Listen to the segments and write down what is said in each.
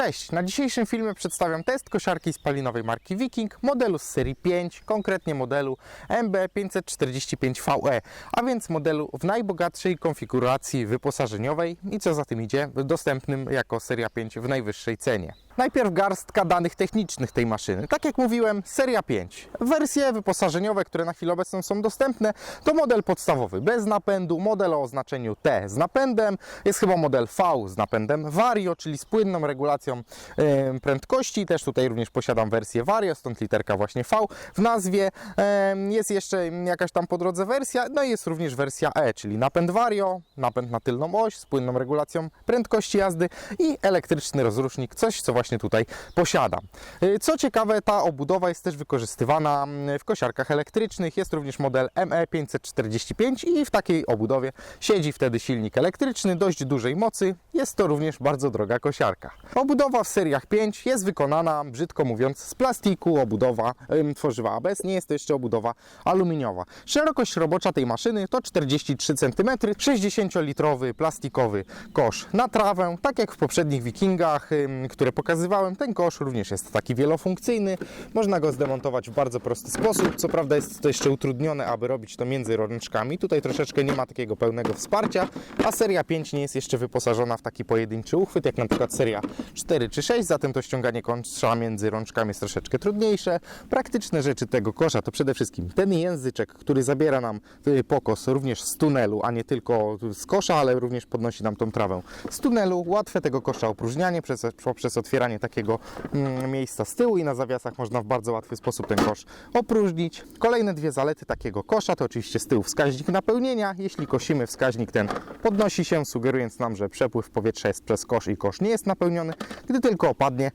Cześć! Na dzisiejszym filmie przedstawiam test kosiarki spalinowej marki Viking, modelu z serii 5, konkretnie modelu MB545VE, E, a więc modelu w najbogatszej konfiguracji wyposażeniowej i co za tym idzie, dostępnym jako seria 5 w najwyższej cenie. Najpierw garstka danych technicznych tej maszyny. Tak jak mówiłem, seria 5. Wersje wyposażeniowe, które na chwilę obecną są dostępne, to model podstawowy bez napędu, model o oznaczeniu T z napędem, jest chyba model V z napędem Vario, czyli z płynną regulacją e, prędkości. Też tutaj również posiadam wersję Vario, stąd literka właśnie V w nazwie. E, Jest jeszcze jakaś tam po drodze wersja, no i jest również wersja E, czyli napęd Vario, napęd na tylną oś z płynną regulacją prędkości jazdy i elektryczny rozrusznik, coś co właśnie tutaj posiadam. E, Co ciekawe, ta obudowa jest też wykorzystywana mm, w kosiarkach elektrycznych. Jest również model E ME545 i w takiej obudowie siedzi wtedy silnik elektryczny dość dużej mocy. Jest to również bardzo droga kosiarka. Obudowa w seriach 5 jest wykonana, brzydko mówiąc, z plastiku. Obudowa ym, tworzywa ABS, nie jest to jeszcze obudowa aluminiowa. Szerokość robocza tej maszyny to 43 cm, 60-litrowy plastikowy kosz na trawę. Tak jak w poprzednich Wikingach, ym, które pokazywałem, ten kosz również jest taki wielofunkcyjny. Można go zdemontować w bardzo prosty sposób. Co prawda jest to jeszcze utrudnione, aby robić to między rączkami. Tutaj troszeczkę nie ma takiego pełnego wsparcia, a seria 5 nie jest jeszcze wyposażona w taki pojedynczy uchwyt, jak na przykład seria 4 czy 6, zatem to ściąganie kosza między rączkami jest troszeczkę trudniejsze. Praktyczne rzeczy tego kosza to przede wszystkim ten języczek, który zabiera nam y, pokos również z tunelu, a nie tylko z kosza, ale również podnosi nam tą trawę z tunelu. Łatwe tego kosza opróżnianie przez, poprzez otwieranie takiego mm, miejsca z tyłu i na zawiasach można w bardzo łatwy sposób ten kosz opróżnić. Kolejne dwie zalety takiego kosza to oczywiście z tyłu wskaźnik napełnienia. Jeśli kosimy, wskaźnik ten podnosi się, sugerując nam, że przepływ powietrza jest przez kosz i kosz nie jest napełniony. Gdy tylko opadnie,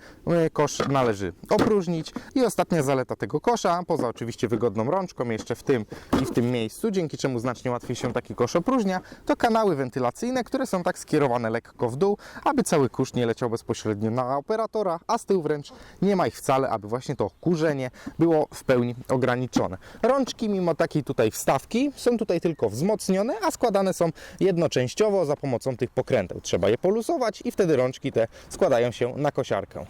y, kosz należy opróżnić. I ostatnia zaleta tego kosza, poza oczywiście wygodną rączką, jeszcze w tym i w tym miejscu, dzięki czemu znacznie łatwiej się taki kosz opróżnia, to kanały wentylacyjne, które są tak skierowane lekko w dół, aby cały kurz nie leciał bezpośrednio na operatora, a z tyłu wręcz nie ma ich wcale, aby właśnie to kurzenie było w pełni ograniczone. Rączki, mimo takiej tutaj wstawki, są tutaj tylko wzmocnione, a składane są jednoczęściowo za pomocą tych pokręteł. Trzeba je poluzować i wtedy rączki te składają się na kosiarkę.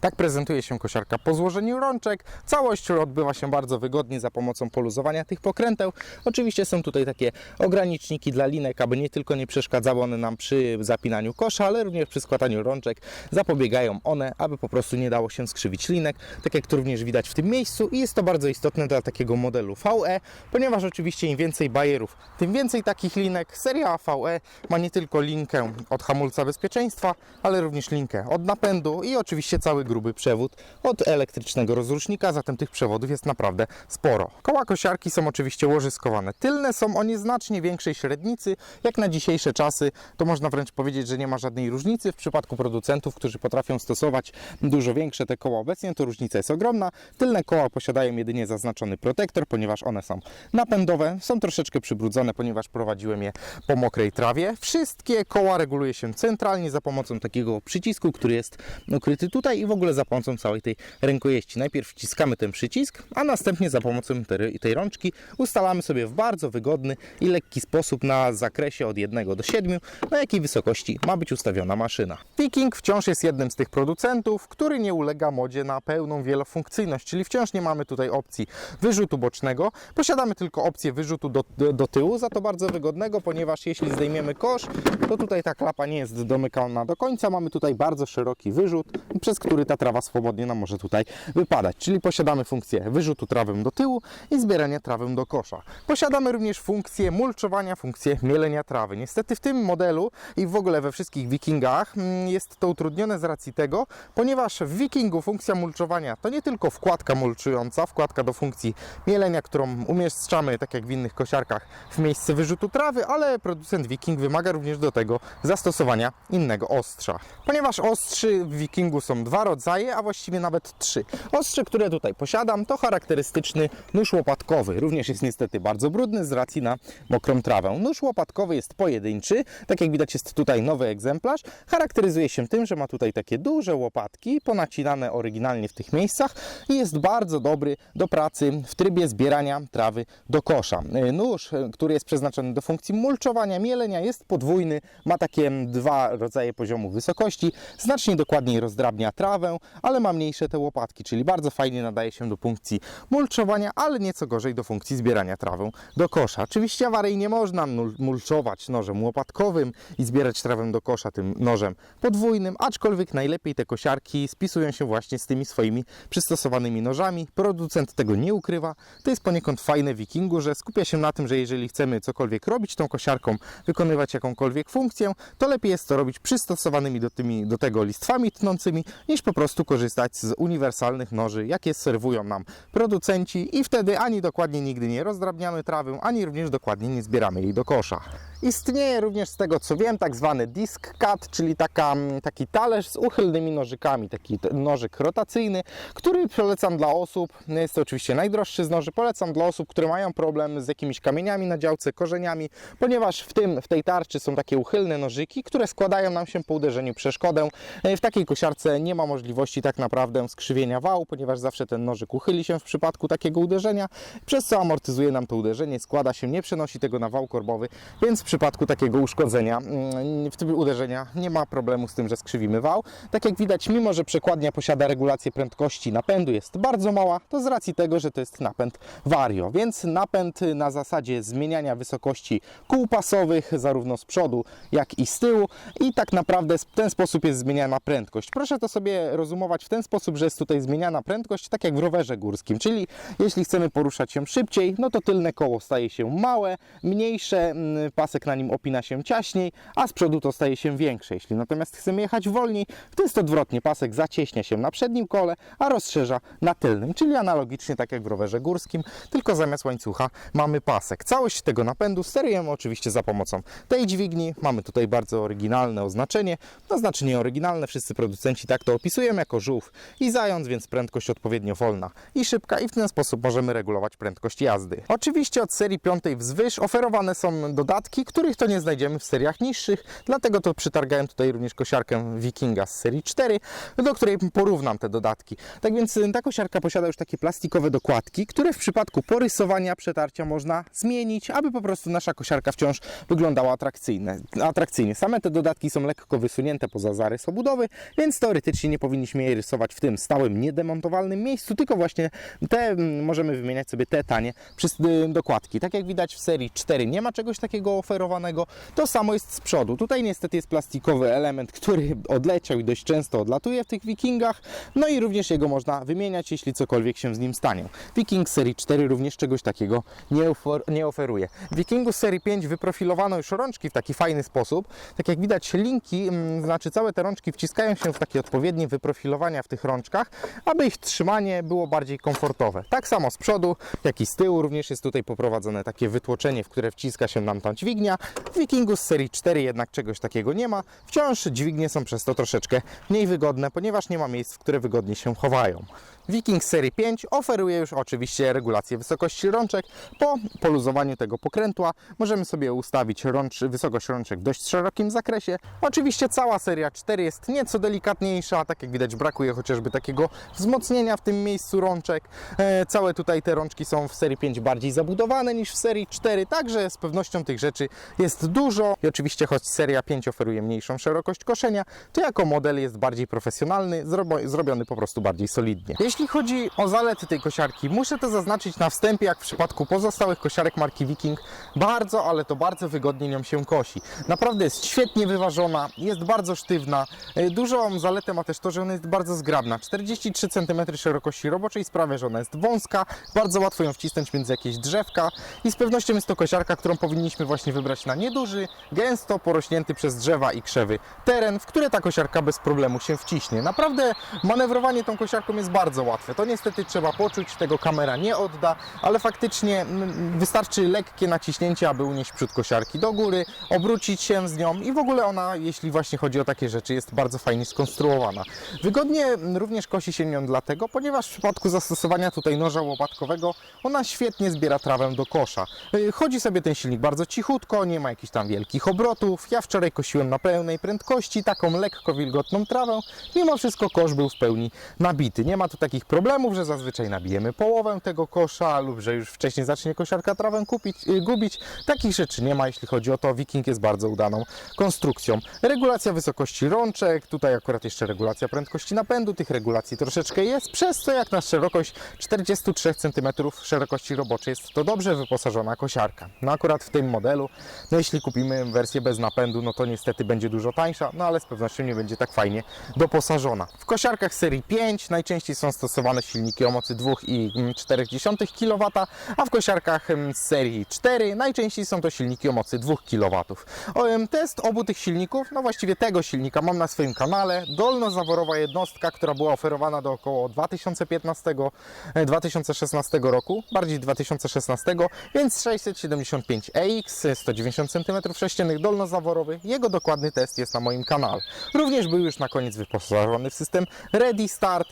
Tak prezentuje się kosiarka po złożeniu rączek. Całość odbywa się bardzo wygodnie za pomocą poluzowania tych pokręteł. Oczywiście są tutaj takie ograniczniki dla linek, aby nie tylko nie przeszkadzały one nam przy zapinaniu kosza, ale również przy składaniu rączek. Zapobiegają one, aby po prostu nie dało się skrzywić linek, tak jak to również widać w tym miejscu i jest to bardzo istotne dla takiego modelu VE, ponieważ oczywiście im więcej bajerów, tym więcej takich linek. Seria VE ma nie tylko linkę od hamulca bezpieczeństwa, ale również linkę od napędu i oczywiście cały gruby przewód od elektrycznego rozrusznika, zatem tych przewodów jest naprawdę sporo. Koła kosiarki są oczywiście łożyskowane. Tylne są o nieznacznie większej średnicy. Jak na dzisiejsze czasy, to można wręcz powiedzieć, że nie ma żadnej różnicy. W przypadku producentów, którzy potrafią stosować dużo większe te koła obecnie, to różnica jest ogromna. Tylne koła posiadają jedynie zaznaczony protektor, ponieważ one są napędowe, są troszeczkę przybrudzone, ponieważ prowadziłem je po mokrej trawie. Wszystkie koła reguluje się centralnie za pomocą takiego przycisku, który jest ukryty tutaj i w ogóle za pomocą całej tej rękojeści. Najpierw wciskamy ten przycisk, a następnie za pomocą tej, tej rączki ustalamy sobie w bardzo wygodny i lekki sposób na zakresie od 1 do 7, na jakiej wysokości ma być ustawiona maszyna. Viking wciąż jest jednym z tych producentów, który nie ulega modzie na pełną wielofunkcyjność, czyli wciąż nie mamy tutaj opcji wyrzutu bocznego, posiadamy tylko opcję wyrzutu do, do tyłu, za to bardzo wygodnego, ponieważ jeśli zdejmiemy kosz, to tutaj ta klapa nie jest domykana do końca, mamy tutaj bardzo szeroki wyrzut, przez który ta trawa swobodnie nam może tutaj wypadać. Czyli posiadamy funkcję wyrzutu trawy do tyłu i zbierania trawy do kosza. Posiadamy również funkcję mulczowania, funkcję mielenia trawy. Niestety w tym modelu i w ogóle we wszystkich wikingach mm, jest to utrudnione z racji tego, ponieważ w wikingu funkcja mulczowania to nie tylko wkładka mulczująca, wkładka do funkcji mielenia, którą umieszczamy, tak jak w innych kosiarkach, w miejsce wyrzutu trawy, ale producent wiking wymaga również do tego zastosowania innego ostrza. Ponieważ ostrzy w wikingu są dwa rodzaje, rodzaje, a właściwie nawet trzy. Ostrze, które tutaj posiadam, to charakterystyczny nóż łopatkowy. Również jest niestety bardzo brudny z racji na mokrą trawę. Nóż łopatkowy jest pojedynczy, tak jak widać jest tutaj nowy egzemplarz. Charakteryzuje się tym, że ma tutaj takie duże łopatki, ponacinane oryginalnie w tych miejscach i jest bardzo dobry do pracy w trybie zbierania trawy do kosza. Y, Nóż, y, który jest przeznaczony do funkcji mulczowania, mielenia, jest podwójny, ma takie dwa rodzaje poziomu wysokości, znacznie dokładniej rozdrabnia trawę, ale ma mniejsze te łopatki, czyli bardzo fajnie nadaje się do funkcji mulczowania, ale nieco gorzej do funkcji zbierania trawy do kosza. Oczywiście awaryjnie można mul- mulczować nożem łopatkowym i zbierać trawę do kosza tym nożem podwójnym, aczkolwiek najlepiej te kosiarki spisują się właśnie z tymi swoimi przystosowanymi nożami. Producent tego nie ukrywa. To jest poniekąd fajne Wikingu, że skupia się na tym, że jeżeli chcemy cokolwiek robić tą kosiarką, wykonywać jakąkolwiek funkcję, to lepiej jest to robić przystosowanymi do, tymi, do tego listwami tnącymi, niż po prostu korzystać z uniwersalnych noży, jakie serwują nam producenci i wtedy ani dokładnie nigdy nie rozdrabniamy trawy, ani również dokładnie nie zbieramy jej do kosza. Istnieje również z tego co wiem tak zwany disc cut, czyli taka, taki talerz z uchylnymi nożykami, taki nożyk rotacyjny, który polecam dla osób, jest to oczywiście najdroższy z noży, polecam dla osób, które mają problem z jakimiś kamieniami na działce, korzeniami, ponieważ w, tym, w tej tarczy są takie uchylne nożyki, które składają nam się po uderzeniu przeszkodę. E, W takiej kosiarce nie ma możliwości tak naprawdę skrzywienia wału, ponieważ zawsze ten nożyk uchyli się w przypadku takiego uderzenia, przez co amortyzuje nam to uderzenie, składa się, nie przenosi tego na wał korbowy, więc w przypadku takiego uszkodzenia, mm, w tym uderzenia nie ma problemu z tym, że skrzywimy wał. Tak jak widać, mimo że przekładnia posiada regulację prędkości napędu jest bardzo mała, to z racji tego, że to jest napęd Vario, więc napęd na zasadzie zmieniania wysokości kół pasowych zarówno z przodu, jak i z tyłu i tak naprawdę w ten sposób jest zmieniana prędkość. Proszę to sobie rozumować w ten sposób, że jest tutaj zmieniana prędkość tak jak w rowerze górskim, czyli jeśli chcemy poruszać się szybciej, no to tylne koło staje się małe, mniejsze, mm, pasek na nim opina się ciaśniej, a z przodu to staje się większe. Jeśli natomiast chcemy jechać wolniej, to jest odwrotnie, pasek zacieśnia się na przednim kole, a rozszerza na tylnym, czyli analogicznie tak jak w rowerze górskim, tylko zamiast łańcucha mamy pasek. Całość tego napędu sterujemy oczywiście za pomocą tej dźwigni. Mamy tutaj bardzo oryginalne oznaczenie. No znaczenie oryginalne, wszyscy producenci tak to opisują jako żółw i zając, więc prędkość odpowiednio wolna i szybka i w ten sposób możemy regulować prędkość jazdy. Oczywiście od serii 5 wzwyż oferowane są dodatki, których to nie znajdziemy w seriach niższych, dlatego to przytargałem tutaj również kosiarkę Wikinga z serii 4, do której porównam te dodatki. Tak więc y, ta kosiarka posiada już takie plastikowe dokładki, które w przypadku porysowania, przetarcia można zmienić, aby po prostu nasza kosiarka wciąż wyglądała atrakcyjnie. atrakcyjnie. Same te dodatki są lekko wysunięte poza zarys obudowy, więc teoretycznie nie powinniśmy je rysować w tym stałym, niedemontowalnym miejscu, tylko właśnie te możemy wymieniać sobie te tanie przys- y, dokładki. Tak jak widać w serii 4 nie ma czegoś takiego oferowanego, to samo jest z przodu. Tutaj niestety jest plastikowy element, który odleciał i dość często odlatuje w tych Wikingach, no i również jego można wymieniać, jeśli cokolwiek się z nim stanie. Wiking serii 4 również czegoś takiego nie, nie oferuje. W Wikingu serii 5 wyprofilowano już rączki w taki fajny sposób. Tak jak widać linki, znaczy całe te rączki wciskają się w takie odpowiednie wyprofilowania w tych rączkach, aby ich trzymanie było bardziej komfortowe. Tak samo z przodu, jak i z tyłu również jest tutaj poprowadzone takie wytłoczenie, w które wciska się nam ta dźwignia. W Wikingu z serii 4 jednak czegoś takiego nie ma. Wciąż dźwignie są przez to troszeczkę mniej wygodne, ponieważ nie ma miejsc, w które wygodnie się chowają. Wiking serii 5 oferuje już oczywiście regulację wysokości rączek. Po poluzowaniu tego pokrętła możemy sobie ustawić rącz, wysokość rączek w dość szerokim zakresie. Oczywiście cała seria 4 jest nieco delikatniejsza, tak jak widać brakuje chociażby takiego wzmocnienia w tym miejscu rączek. E, całe tutaj te rączki są w serii 5 bardziej zabudowane niż w serii 4, także z pewnością tych rzeczy jest dużo. I oczywiście choć seria 5 oferuje mniejszą szerokość koszenia, to jako model jest bardziej profesjonalny, zrobiony po prostu bardziej solidnie. Jeśli chodzi o zalety tej kosiarki, muszę to zaznaczyć na wstępie, jak w przypadku pozostałych kosiarek marki Viking, bardzo, ale to bardzo wygodnie nią się kosi. Naprawdę jest świetnie wyważona, jest bardzo sztywna. E, Dużą zaletę ma też to, że ona jest bardzo zgrabna. 43 cm szerokości roboczej sprawia, że ona jest wąska, bardzo łatwo ją wcisnąć między jakieś drzewka i z pewnością jest to kosiarka, którą powinniśmy właśnie wybrać na nieduży, gęsto porośnięty przez drzewa i krzewy teren, w który ta kosiarka bez problemu się wciśnie. Naprawdę manewrowanie tą kosiarką jest bardzo łatwe. To niestety trzeba poczuć, tego kamera nie odda, ale faktycznie mm, wystarczy lekkie naciśnięcie, aby unieść przód kosiarki do góry, obrócić się z nią i w ogóle ona, jeśli właśnie chodzi o takie rzeczy, jest bardzo fajnie skonstruowana. Wygodnie mm, również kosi się nią dlatego, ponieważ w przypadku zastosowania tutaj noża łopatkowego ona świetnie zbiera trawę do kosza. Y, Chodzi sobie ten silnik bardzo cichutko, nie ma jakichś tam wielkich obrotów. Ja wczoraj kosiłem na pełnej prędkości, taką lekko wilgotną trawę. Mimo wszystko kosz był w pełni nabity. Nie ma tu takich problemów, że zazwyczaj nabijemy połowę tego kosza lub że już wcześniej zacznie kosiarka trawę kupić, y, gubić. Takich rzeczy nie ma, jeśli chodzi o to. Wiking jest bardzo udaną konstrukcją. Regulacja wysokości rączek, tutaj akurat jeszcze regulacja prędkości napędu, tych regulacji troszeczkę jest, przez co jak na szerokość 43 cm szerokości roboczej jest to dobrze wyposażona kosiarka. No akurat w tym modelu, no jeśli kupimy wersję bez napędu, no to niestety będzie dużo tańsza, no ale z pewnością nie będzie tak fajnie doposażona. W kosiarkach serii 5 najczęściej są stosowane silniki o mocy 2,4 kW, a w kosiarkach z serii 4 najczęściej są to silniki o mocy 2 kW. Test obu tych silników, no właściwie tego silnika mam na swoim kanale. Dolnozaworowa jednostka, która była oferowana do około 2015-2016 roku, bardziej 2016, więc 675EX, 190 cm3 dolnozaworowy. Jego dokładny test jest na moim kanale. Również był już na koniec wyposażony w system Ready Start.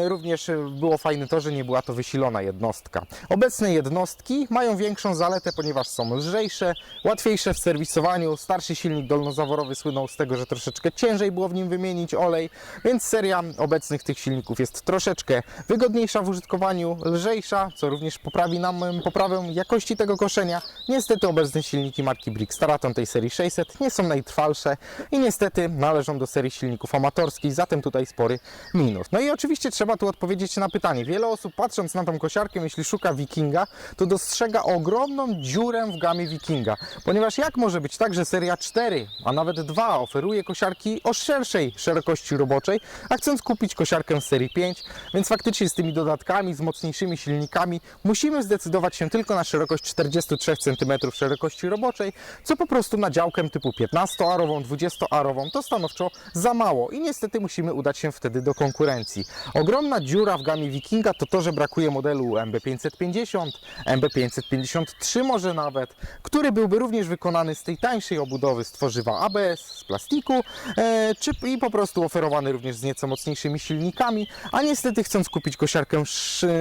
Em, Również było fajne to, że nie była to wysilona jednostka. Obecne jednostki mają większą zaletę, ponieważ są lżejsze, łatwiejsze w serwisowaniu. Starszy silnik dolnozaworowy słynął z tego, że troszeczkę ciężej było w nim wymienić olej, więc seria obecnych tych silników jest troszeczkę wygodniejsza w użytkowaniu, lżejsza, co również poprawi nam poprawę jakości tego koszenia. Niestety obecne silniki marki Brick Staraton tej serii 600 nie są najtrwalsze i niestety należą do serii silników amatorskich, zatem tutaj spory minus. No i oczywiście trzeba tu odpowiedzieć na pytanie. Wiele osób patrząc na tą kosiarkę, jeśli szuka Wikinga, to dostrzega ogromną dziurę w gamie Wikinga, ponieważ jak może być tak, że seria 4, a nawet 2 oferuje kosiarki o szerszej szerokości roboczej, a chcąc kupić kosiarkę z serii 5, więc faktycznie z tymi dodatkami, z mocniejszymi silnikami musimy zdecydować się tylko na szerokość 43 cm szerokości roboczej, co po prostu na działkę typu 15-arową, 20-arową to stanowczo za mało i niestety musimy udać się wtedy do konkurencji. Ogromna dziura w gamie Wikinga to to, że brakuje modelu MB550, MB553 może nawet, który byłby również wykonany z tej tańszej obudowy z tworzywa ABS, z plastiku, e, czy i po prostu oferowany również z nieco mocniejszymi silnikami, a niestety chcąc kupić kosiarkę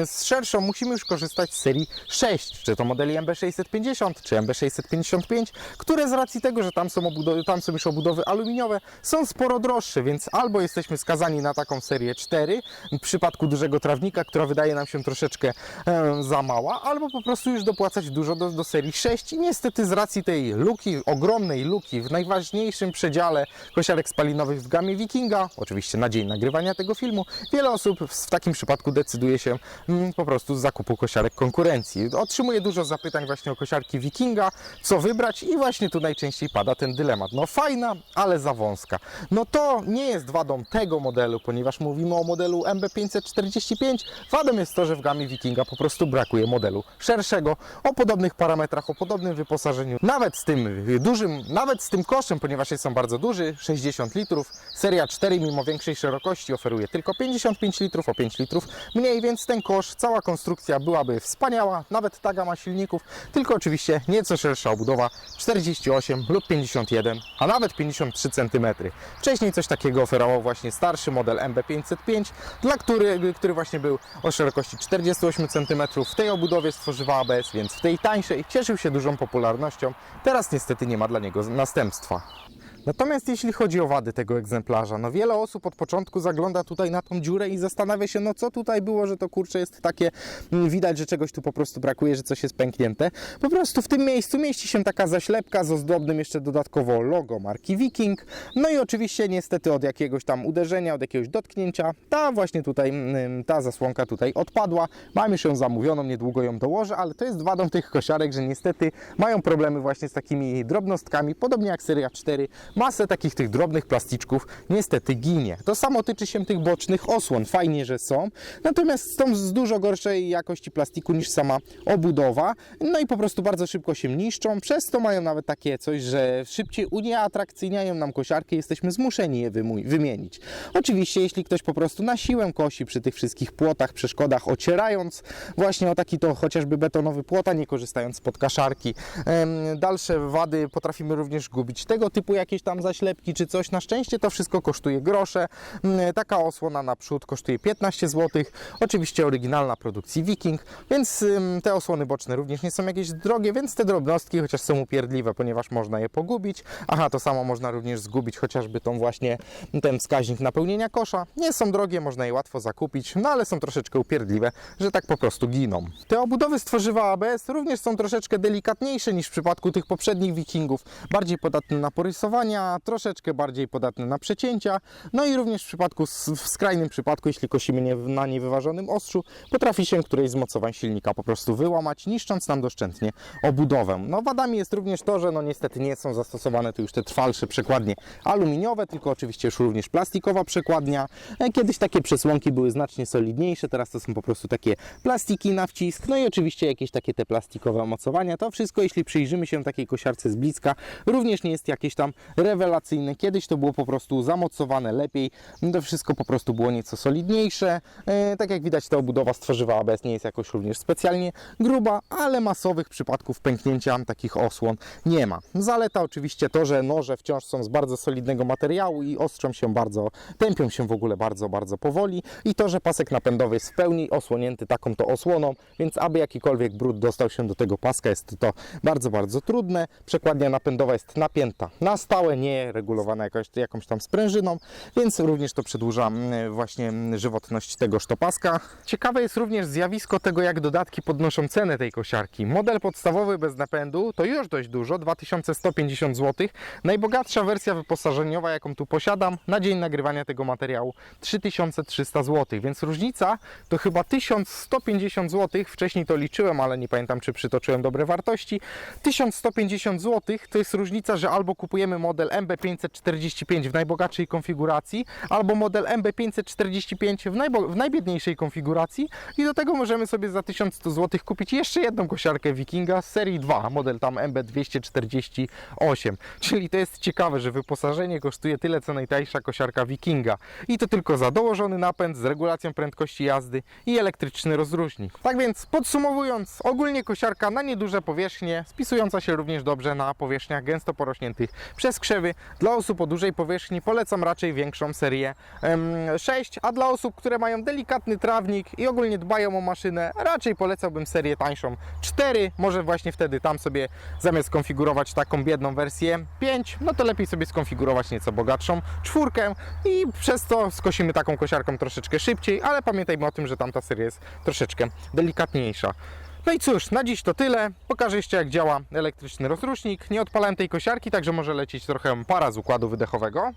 z szerszą, musimy już korzystać z serii 6, czy to modeli MB650, czy MB655, które z racji tego, że tam są, obudowy, tam są już obudowy aluminiowe, są sporo droższe, więc albo jesteśmy skazani na taką serię 4, w przypadku dużego trawnika, która wydaje nam się troszeczkę e, za mała, albo po prostu już dopłacać dużo do, do serii 6 i niestety z racji tej luki, ogromnej luki w najważniejszym przedziale kosiarek spalinowych w gamie Wikinga, oczywiście na dzień nagrywania tego filmu, wiele osób w, takim przypadku decyduje się mm, po prostu z zakupu kosiarek konkurencji. Otrzymuję dużo zapytań właśnie o kosiarki Wikinga, co wybrać i właśnie tu najczęściej pada ten dylemat. No fajna, ale za wąska. No to nie jest wadą tego modelu, ponieważ mówimy o modelu MB545. Wadą jest to, że w gamie Wikinga po prostu brakuje modelu szerszego, o podobnych parametrach, o podobnym wyposażeniu. Nawet z tym dużym, nawet z tym koszem, ponieważ jest on bardzo duży, 60 litrów, seria 4 mimo większej szerokości oferuje tylko 55 litrów, o 5 litrów mniej, więc ten kosz, cała konstrukcja byłaby wspaniała, nawet ta gama silników, tylko oczywiście nieco szersza obudowa 48 lub 51, a nawet 53 cm. Wcześniej coś takiego oferował właśnie starszy model MB505, dla który, który właśnie był o szerokości 48 cm. W tej obudowie stworzywa ABS, więc w tej tańszej cieszył się dużą popularnością. Teraz niestety nie ma dla niego następstwa. Natomiast jeśli chodzi o wady tego egzemplarza, no wiele osób od początku zagląda tutaj na tą dziurę i zastanawia się, no co tutaj było, że to kurcze jest takie, mm, widać, że czegoś tu po prostu brakuje, że coś jest pęknięte. Po prostu w tym miejscu mieści się taka zaślepka z ozdobnym jeszcze dodatkowo logo marki Viking. No i oczywiście niestety od jakiegoś tam uderzenia, od jakiegoś dotknięcia, ta właśnie tutaj, mm, ta zasłonka tutaj odpadła. Mam już ją zamówioną, niedługo ją dołożę, ale to jest wadą tych kosiarek, że niestety mają problemy właśnie z takimi drobnostkami, podobnie jak seria 4 masę takich tych drobnych plasticzków niestety ginie. To samo tyczy się tych bocznych osłon. Fajnie, że są, natomiast są z dużo gorszej jakości plastiku niż sama obudowa. No i po prostu bardzo szybko się niszczą, przez to mają nawet takie coś, że szybciej unieatrakcyjniają nam kosiarkę, jesteśmy zmuszeni je wymienić. Oczywiście, jeśli ktoś po prostu na siłę kosi przy tych wszystkich płotach, przeszkodach, ocierając właśnie o taki to chociażby betonowy płot, a nie korzystając z podkaszarki. Dalsze wady potrafimy również gubić tego typu jakieś tam zaślepki czy coś. Na szczęście to wszystko kosztuje grosze. Mm, Taka osłona naprzód kosztuje 15 zł. Oczywiście oryginalna produkcji Viking, więc te osłony boczne również nie są jakieś drogie, więc te drobnostki chociaż są upierdliwe, ponieważ można je pogubić. Aha, to samo można również zgubić chociażby tą właśnie ten wskaźnik napełnienia kosza. Nie są drogie, można je łatwo zakupić, no ale są troszeczkę upierdliwe, że tak po prostu giną. Te obudowy z tworzywa ABS również są troszeczkę delikatniejsze niż w przypadku tych poprzednich Wikingów. Bardziej podatne na troszeczkę bardziej podatne na przecięcia. No i również w przypadku, w skrajnym przypadku, jeśli kosimy nie, na niewyważonym ostrzu, potrafi się któreś z mocowań silnika po prostu wyłamać, niszcząc nam doszczętnie obudowę. No wadami jest również to, że no niestety nie są zastosowane tu już te trwalsze przekładnie aluminiowe, tylko oczywiście już również plastikowa przekładnia. E, Kiedyś takie przesłonki były znacznie solidniejsze, teraz to są po prostu takie plastiki na wcisk, no i oczywiście jakieś takie te plastikowe mocowania. To wszystko, jeśli przyjrzymy się takiej kosiarce z bliska, również nie jest jakieś tam rewelacyjne. Kiedyś to było po prostu zamocowane lepiej, to wszystko po prostu było nieco solidniejsze. E, Tak jak widać, ta obudowa z tworzywa ABS nie jest jakoś również specjalnie gruba, ale masowych przypadków pęknięcia takich osłon nie ma. Zaleta oczywiście to, że noże wciąż są z bardzo solidnego materiału i ostrzą się bardzo, tępią się w ogóle bardzo, bardzo powoli i to, że pasek napędowy jest w pełni osłonięty taką to osłoną, więc aby jakikolwiek brud dostał się do tego paska jest to bardzo, bardzo trudne. Przekładnia napędowa jest napięta na stałe, nie regulowana jakoś, jakąś tam sprężyną, więc również to przedłuża mm, właśnie mm, żywotność tegoż to paska. Ciekawe jest również zjawisko tego, jak dodatki podnoszą cenę tej kosiarki. Model podstawowy bez napędu to już dość dużo, 2150 zł. Najbogatsza wersja wyposażeniowa, jaką tu posiadam, na dzień nagrywania tego materiału 3300 zł, więc różnica to chyba 1150 zł. Wcześniej to liczyłem, ale nie pamiętam, czy przytoczyłem dobre wartości. 1150 zł to jest różnica, że albo kupujemy model MB545 w najbogatszej konfiguracji, albo model MB545 w, najbo- w najbiedniejszej konfiguracji i do tego możemy sobie za 1100 zł kupić jeszcze jedną kosiarkę Wikinga z serii 2, model tam MB248. Czyli to jest ciekawe, że wyposażenie kosztuje tyle co najtańsza kosiarka Wikinga i to tylko za dołożony napęd z regulacją prędkości jazdy i elektryczny rozrusznik. Tak więc podsumowując, ogólnie kosiarka na nieduże powierzchnie, spisująca się również dobrze na powierzchniach gęsto porośniętych przez krzewy. Dla osób o dużej powierzchni polecam raczej większą serię em, 6, a dla osób, które mają delikatny trawnik i ogólnie dbają o maszynę, raczej polecałbym serię tańszą 4, może właśnie wtedy tam sobie zamiast konfigurować taką biedną wersję 5, no to lepiej sobie skonfigurować nieco bogatszą czwórkę i przez to skosimy taką kosiarką troszeczkę szybciej, ale pamiętajmy o tym, że tamta seria jest troszeczkę delikatniejsza. No i cóż, na dziś to tyle. Pokażę jeszcze jak działa elektryczny rozrusznik. Nie odpalałem tej kosiarki, także może lecieć trochę para z układu wydechowego.